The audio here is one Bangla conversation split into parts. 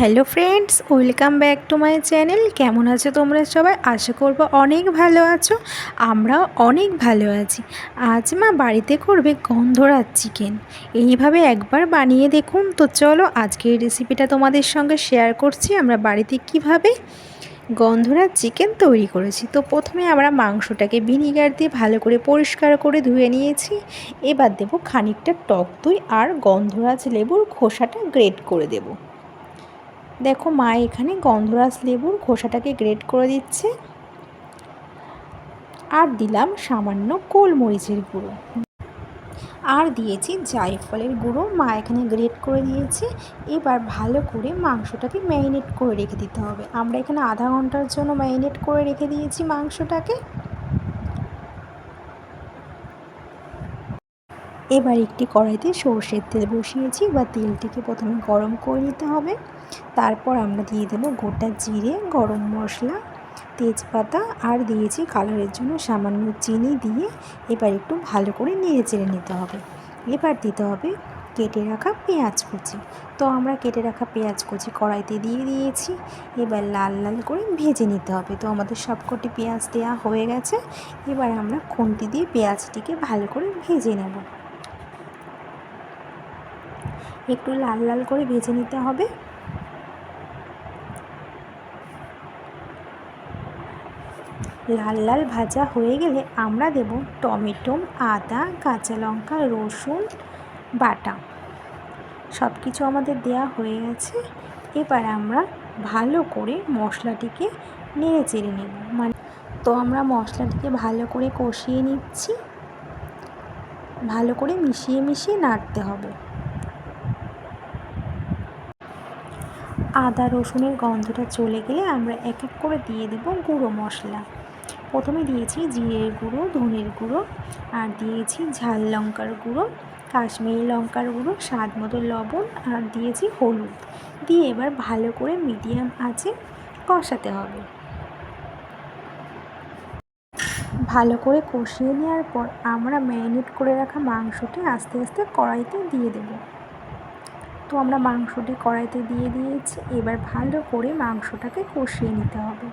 Hello friends, welcome back to my channel. কেমন আছো তোমরা সবাই? আশা করব অনেক ভালো আছো, আমরাও অনেক ভালো আছি। আজ মা বাড়িতে করবে গন্ধরাজ চিকেন। এইভাবে একবার বানিয়ে দেখুন। তো চলো আজকের রেসিপিটা তোমাদের সঙ্গে শেয়ার করছি, আমরা বাড়িতে কীভাবে গন্ধরাজ চিকেন তৈরি করেছি। তো প্রথমে আমরা মাংসটাকে ভিনিগার দিয়ে ভালো করে পরিষ্কার করে ধুয়ে নিয়েছি। এবার দেবো খানিকটা টক দই আর গন্ধরাজ লেবুর খোসাটা গ্রেট করে দেবো। দেখো মা এখানে গন্ধরাজ লেবুর খোসাটাকে গ্রেট করে দিচ্ছে। আর দিলাম সামান্য গোলমরিচের গুঁড়ো। আর দিয়েছি জায়ফলের গুঁড়ো। মা এখানে গ্রেট করে দিয়েছে। এবার ভালো করে মাংসটাকে ম্যারিনেট করে রেখে দিতে হবে। আমরা এখানে আধা ঘণ্টার জন্য ম্যারিনেট করে রেখে দিয়েছি মাংসটাকে। এবার একটি কড়াইতে সর্ষের তেল বসিয়েছি বা তেলটিকে প্রথমে গরম করে নিতে হবে। তারপর আমরা দিয়ে দেবো গোটা জিরে, গরম মশলা, তেজপাতা আর দিয়েছি কালারের জন্য সামান্য চিনি দিয়ে এবার একটু ভালো করে নেড়ে চেড়ে নিতে হবে। এবার দিতে হবে কেটে রাখা পেঁয়াজ কুচি। তো আমরা কেটে রাখা পেঁয়াজ কুচি কড়াইতে দিয়ে দিয়েছি। এবার লাল লাল করে ভেজে নিতে হবে। তো আমাদের সবকটি পেঁয়াজ দেওয়া হয়ে গেছে। এবার আমরা খুন্তি দিয়ে পেঁয়াজটিকে ভালো করে ভেজে নেব। একটু লাল লাল করে ভেজে নিতে হবে। লাল লাল ভাজা হয়ে গেলে আমরা দেব টমেটো, আদা, কাঁচা লঙ্কা, রসুন, বাটা। সব কিছু আমাদের দেয়া হয়ে গেছে। এবার আমরা ভালো করে মশলাটিকে নেড়ে চেড়ে নেব। মানে তো আমরা মশলাটিকে ভালো করে কষিয়ে নিচ্ছি। ভালো করে মিশিয়ে মিশিয়ে নাড়তে হবে। আদা, রসুনের গন্ধটা চলে গেলে আমরা এক এক করে দিয়ে দেব গুঁড়ো মশলা। প্রথমে দিয়েছি জিরের গুঁড়ো, ধনের গুঁড়ো আর দিয়েছি ঝাল লঙ্কার গুঁড়ো, কাশ্মীরি লঙ্কার গুঁড়ো, স্বাদ মতো লবণ আর দিয়েছি হলুদ। দিয়ে এবার ভালো করে মিডিয়াম আঁচে কষাতে হবে। ভালো করে কষিয়ে নেওয়ার পর আমরা ম্যারিনেট করে রাখা মাংসটি আস্তে আস্তে কড়াইতে দিয়ে দেবো। তো আমরা মাংসটি কড়াইতে দিয়ে দিয়েছি। এবার ভালো করে মাংসটাকে কষিয়ে নিতে হবে।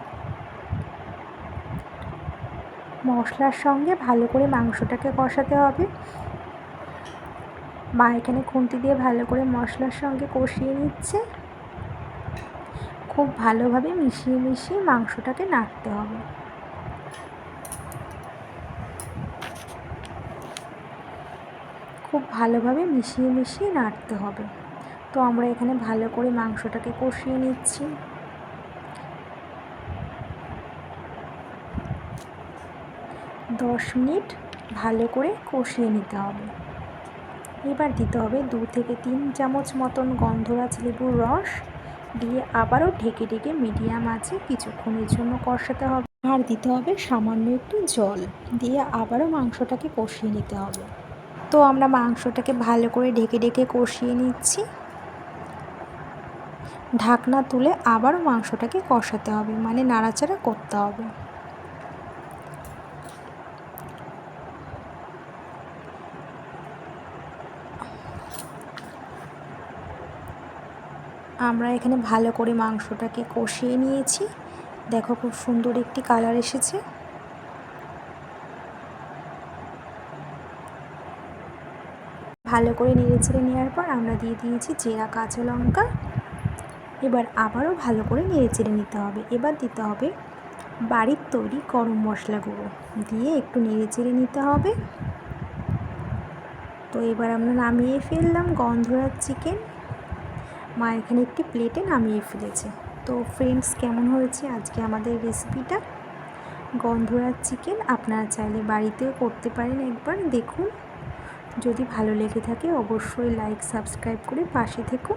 মশলার সঙ্গে ভালো করে মাংসটাকে কষাতে হবে। মা এখানে খুন্তি দিয়ে ভালো করে মশলার সঙ্গে কষিয়ে নিচ্ছে। খুব ভালোভাবে মিশিয়ে মিশিয়ে মাংসটাকে নাড়তে হবে। খুব ভালোভাবে মিশিয়ে মিশিয়ে নাড়তে হবে। তো আমরা এখানে ভালো করে মাংসটাকে কষিয়ে নিচ্ছি। দশ মিনিট ভালো করে কষিয়ে নিতে হবে। এবার দিতে হবে দু থেকে তিন চামচ মতন গন্ধরাজ লেবুর রস দিয়ে আবারও ঢেকে ঢেকে মিডিয়াম আছে কিছুক্ষণের জন্য কষাতে হবে। আর দিতে হবে সামান্য একটু জল দিয়ে আবারও মাংসটাকে কষিয়ে নিতে হবে। তো আমরা মাংসটাকে ভালো করে ঢেকে ঢেকে কষিয়ে নিচ্ছি। ঢাকনা তুলে আবারও মাংসটাকে কষাতে হবে মানে নাড়াচাড়া করতে হবে। আমরা এখানে ভালো করে মাংসটাকে কষিয়ে নিয়েছি। দেখো খুব সুন্দর একটি কালার এসেছে। ভালো করে নেড়ে চেড়ে নেওয়ার পর আমরা দিয়ে দিয়েছি চেরা কাঁচা লঙ্কা। এবার আবারও ভালো করে নেড়ে চেড়ে নিতে হবে। এবার দিতে হবে বাড়ির তৈরি গরম মশলা গুঁড়ো। দিয়ে একটু নেড়ে চেড়ে নিতে হবে। তো এবার আমরা নামিয়ে ফেললাম গন্ধরাজ চিকেন। মা এখানে একটি প্লেটে নামিয়ে ফেলেছে। তো ফ্রেন্ডস কেমন হয়েছে আজকে আমাদের রেসিপিটা গন্ধরাজ চিকেন আপনারা চাইলে বাড়িতেও করতে পারেন একবার। দেখুন, যদি ভালো লেগে থাকে অবশ্যই লাইক সাবস্ক্রাইব করে পাশে থেকো